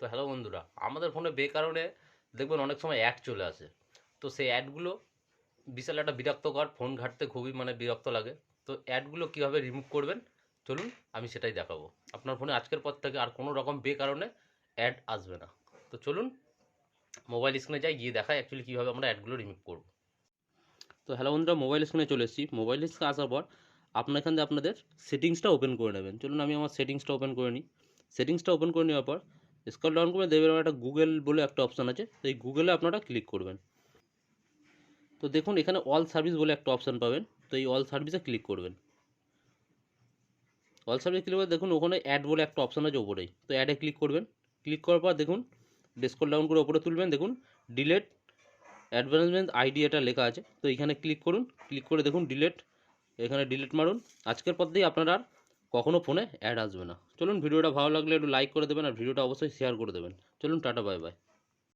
তো হ্যালো বন্ধুরা, আমাদের ফোনে বেকারণে দেখবেন অনেক সময় অ্যাড চলে আসে। তো সেই অ্যাডগুলো বিশাল একটা বিরক্তকর ফোন ঘাঁটতে খুবই মানে বিরক্ত লাগে। তো অ্যাডগুলো কীভাবে রিমুভ করবেন? চলুন, আমি সেটাই দেখাবো। আপনার ফোনে আজকের পর থেকে আর কোনো রকম বেকারণে অ্যাড আসবে না। তো চলুন মোবাইল স্ক্রিনে যাই, গিয়ে দেখাই অ্যাকচুয়ালি কীভাবে আমরা অ্যাডগুলো রিমুভ করব। তো হ্যালো বন্ধুরা মোবাইল স্ক্রিনে চলে এসেছি। মোবাইল স্ক্রিনে আসার পর আপনার এখান থেকে আপনাদের সেটিংসটা ওপেন করে নেবেন। চলুন, আমি আমার সেটিংসটা ওপেন করে নিই। সেটিংসটা ওপেন করে নেওয়ার পর স্ক্রল ডাউন করে দেখবেন একটা গুগল বলে একটা অপশান আছে। তো এই গুগলে আপনারা ক্লিক করবেন। তো দেখুন, এখানে অল সার্ভিস বলে একটা অপশান পাবেন। তো এই অল সার্ভিসে ক্লিক করবেন। অল সার্ভিস ক্লিক করে দেখুন ওখানে অ্যাড বলে একটা অপশান আছে ওপরেই তো অ্যাডে ক্লিক করবেন। ক্লিক করার পর দেখুন স্ক্রল ডাউন করে ওপরে তুলবেন। দেখুন ডিলেট অ্যাডভার্টাইজমেন্ট আইডি এটা লেখা আছে। তো এখানে ক্লিক করুন। ক্লিক করে দেখুন ডিলেট এখানে ডিলেট মারুন। আজকের পর থেকে আপনারা আর কখনো ফোনে অ্যাড আসবে না। চলুন ভিডিওটা ভালো লাগলে একটু লাইক করে দেবেন আর ভিডিওটা অবশ্যই শেয়ার করে দেবেন। চলুন টাটা বাই বাই